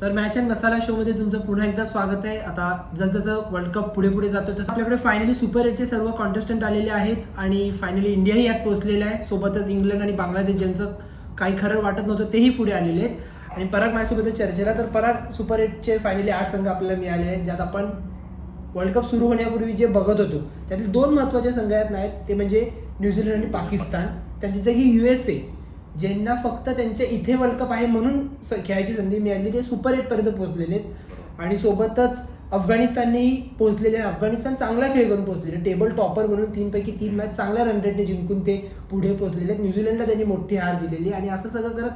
तर match and masala show मध्ये तुमचं पुन्हा एकदा स्वागत आहे. आता जसजसं वर्ल्ड कप पुढे पुढे जातो तसं आपल्याकडे फायनली सुपर एटचे सर्व कॉन्टेस्टंट आलेले आहेत आणि फायनली इंडियाही यात पोहोचलेला आहे. सोबतच इंग्लंड आणि बांगलादेश ज्यांचं काही खरं वाटत नव्हतं तेही पुढे आलेले आहेत. आणि पराग माझ्यासोबत चर्चेला तर पराग सुपर एटचे फायनली आठ संघ आपल्याला मिळाले आहेत ज्यात आपण वर्ल्ड कप सुरू होण्यापूर्वी जे बघत होतो त्यातील दोन महत्त्वाचे संघ आहेत नाहीत. ते म्हणजे न्यूझीलंड आणि पाकिस्तान त्यांची जागी यू एस ए ज्यांना फक्त त्यांच्या इथे वर्ल्ड कप आहे म्हणून स- खेळायची संधी मिळाली ते सुपर एटपर्यंत पोहोचलेले आहेत. आणि सोबतच अफगाणिस्ताननेही पोहोचलेले आहे. अफगाणिस्तान चांगला खेळ करून पोहोचलेले. टेबल टॉपर म्हणून तीनपैकी तीन मॅच चांगल्या रन रेटने जिंकून ते पुढे पोहोचलेले आहेत. न्यूझीलंडला त्यांनी मोठी हार दिलेली आणि असं सगळं करत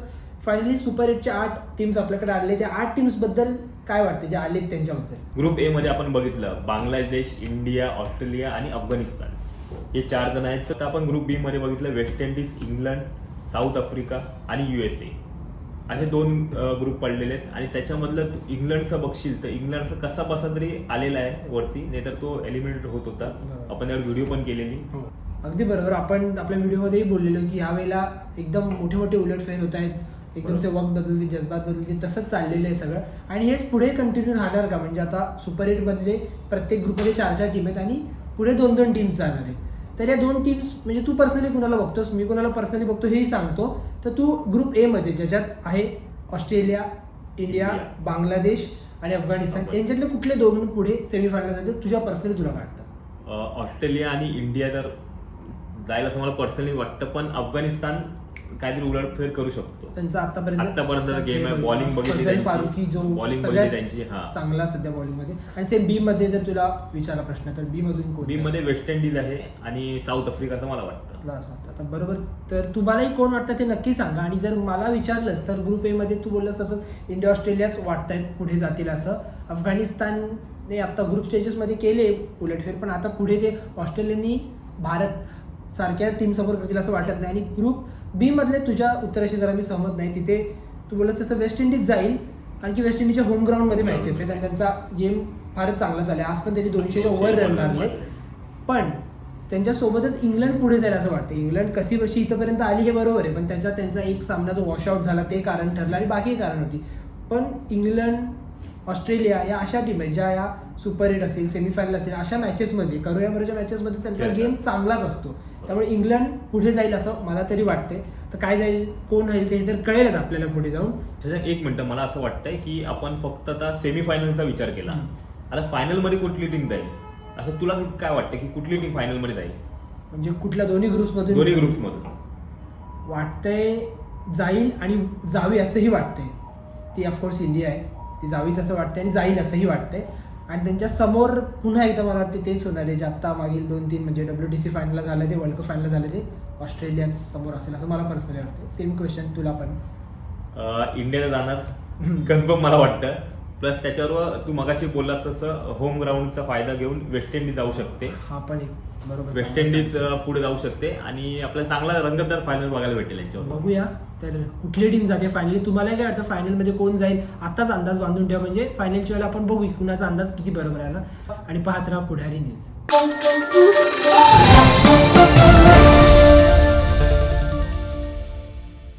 फायनली सुपर एटच्या आठ टीम्स आपल्याकडे आले त्या आठ टीम्सबद्दल काय वाटते? जे आलेत त्यांच्याबद्दल. ग्रुप ए मध्ये आपण बघितलं बांगलादेश इंडिया ऑस्ट्रेलिया आणि अफगाणिस्तान. हे चार जण आहेत. तर आपण ग्रुप बी मध्ये बघितलं West Indies England South Africa आणि युएसए असे दोन ग्रुप पडलेले आहेत. आणि त्याच्यामधलं इंग्लंडचं बघशील तर इंग्लंडचा कसा बसा तरी आलेला आहे वरती. नाहीतर तो एलिमिनेट होत होता. आपण त्यावर व्हिडिओ पण केलेली. हो. अगदी बरोबर. आपण आपल्या व्हिडिओमध्येही बोललेलो की यावेळेला एकदम मोठे मोठे उलटफेर होत आहेत. एकदम से वक्त बदलते जज्बात बदलते तसंच चाललेलं आहे सगळं. आणि हेच पुढे कंटिन्यू राहणार का? म्हणजे आता सुपर एटमधले प्रत्येक ग्रुपमध्ये चार चार टीम आहेत आणि पुढे दोन दोन टीम्स जाणार आहेत. तर या दोन टीम्स म्हणजे तू पर्सनली कुणाला बघतोस मी कुणाला पर्सनली बघतो हेही सांगतो तर तू ग्रुप ए मध्ये ज्याच्यात आहे ऑस्ट्रेलिया इंडिया. बांगलादेश आणि अफगाणिस्तान. यांच्यातले कुठले दोन पुढे सेमीफायनल जाते तुझ्या पर्सनली तुला वाटतं ऑस्ट्रेलिया आणि इंडिया तर जाईल असं मला पर्सनली वाटतं पण अफगाणिस्तान काहीतरी उलटफेर करू शकतो. त्यांचा आतापर्यंत आतापर्यंत game आहे, bowling बघितली त्यांची. फारुकी जो सगळ्यात बघितली त्यांची, हा. चांगला सध्या बॉलिंगमध्ये. आणि सेम बी मध्ये जर तुला विचारला प्रश्न तर बी मधून कोण बी मध्ये वेस्ट इंडिज आहे आणि साऊथ आफ्रिका असं मला वाटतं. तुला असं वाटतं आता बरोबर. तर तुम्हालाही कोण वाटतं ते नक्की सांगा. आणि जर मला विचारलंस तर ग्रुप ए मध्ये तू बोललास तसं इंडिया ऑस्ट्रेलियाच वाटतायत पुढे जातील असं. अफगाणिस्तानने आता ग्रुप स्टेजेसमध्ये केले उलटफेर पण आता पुढे ते ऑस्ट्रेलियानी भारत सारख्या टीम समोर करतील असं वाटत नाही. आणि ग्रुप बी मधले तुझ्या उत्तराशी जरा मी सहमत नाही. तिथे तू बोलत तसं वेस्ट इंडिज जाईल कारण की वेस्ट इंडिजच्या होम ग्राउंडमध्ये मॅचेस आहेत आणि त्यांचा गेम फारच चांगला चालला आज पण त्यांनी दोनशेच्या ओव्हर रन मारले पण त्यांच्यासोबतच इंग्लंड पुढे जाईल असं वाटतं इंग्लंड कशी बशी इथंपर्यंत आली हे बरोबर आहे पण त्याच्यात त्यांचा एक सामना जो वॉशआउट झाला ते कारण ठरलं आणि बाकी कारण होती. पण इंग्लंड ऑस्ट्रेलिया या अशा टीम आहेत ज्या या सुपर एट असेल सेमीफायनल असेल अशा मॅचेसमध्ये करोयाबरोच्या मॅचेसमध्ये त्यांचा. गेम चांगलाच असतो. त्यामुळे इंग्लंड पुढे जाईल असं मला तरी वाटते तर काय जाईल कोण होईल ते तर कळेलच आपल्याला पुढे जाऊन. एक मिनिट. मला असं वाटतंय की आपण फक्त आता सेमीफायनलचा विचार केला. आता फायनलमध्ये कुठली टीम जाईल? असं तुला काय वाटतं की कुठली टीम फायनलमध्ये जाईल? म्हणजे कुठल्या दोन्ही ग्रुप्समधून दोन्ही ग्रुप्स मधून. वाटतंय जाईल आणि जावी असंही वाटतंय. ती ऑफकोर्स इंडिया आहे. ती जावीच असं वाटतंय आणि जाईल असंही वाटतंय. आणि त्यांच्यासमोर पुन्हा एकदा मला वाटतं तेच होणार आहे. जे आत्ता मागील दोन तीन म्हणजे डब्ल्यू टी सी फायनल झालं ते वर्ल्ड कप फायनल झालं ते ऑस्ट्रेलिया समोर असेल असं मला पर्सनली वाटतं. सेम क्वेश्चन तुला पण. इंडियाला जाणार. कन्फर्म मला वाटतं. प्लस त्याच्यावर तू मगाशी बोललास तसं होम ग्राउंडचा फायदा घेऊन वेस्ट इंडिज जाऊ शकते. हा पण एक वेस्ट इंडिज पुढे जाऊ शकते. आणि आपल्याला चांगला रंगतदार फायनल बघायला भेटेल यांच्यावर बघूया. तर कुठली टीम जाते फायनली तुम्हाला काय वाटतं फायनलमध्ये कोण जाईल? आताच अंदाज बांधून ठेवा. म्हणजे फायनलच्या वेळेला आपण बघू कुणाचा अंदाज किती बरोबर आहे ना आणि पाहत राहा पुढारी न्यूज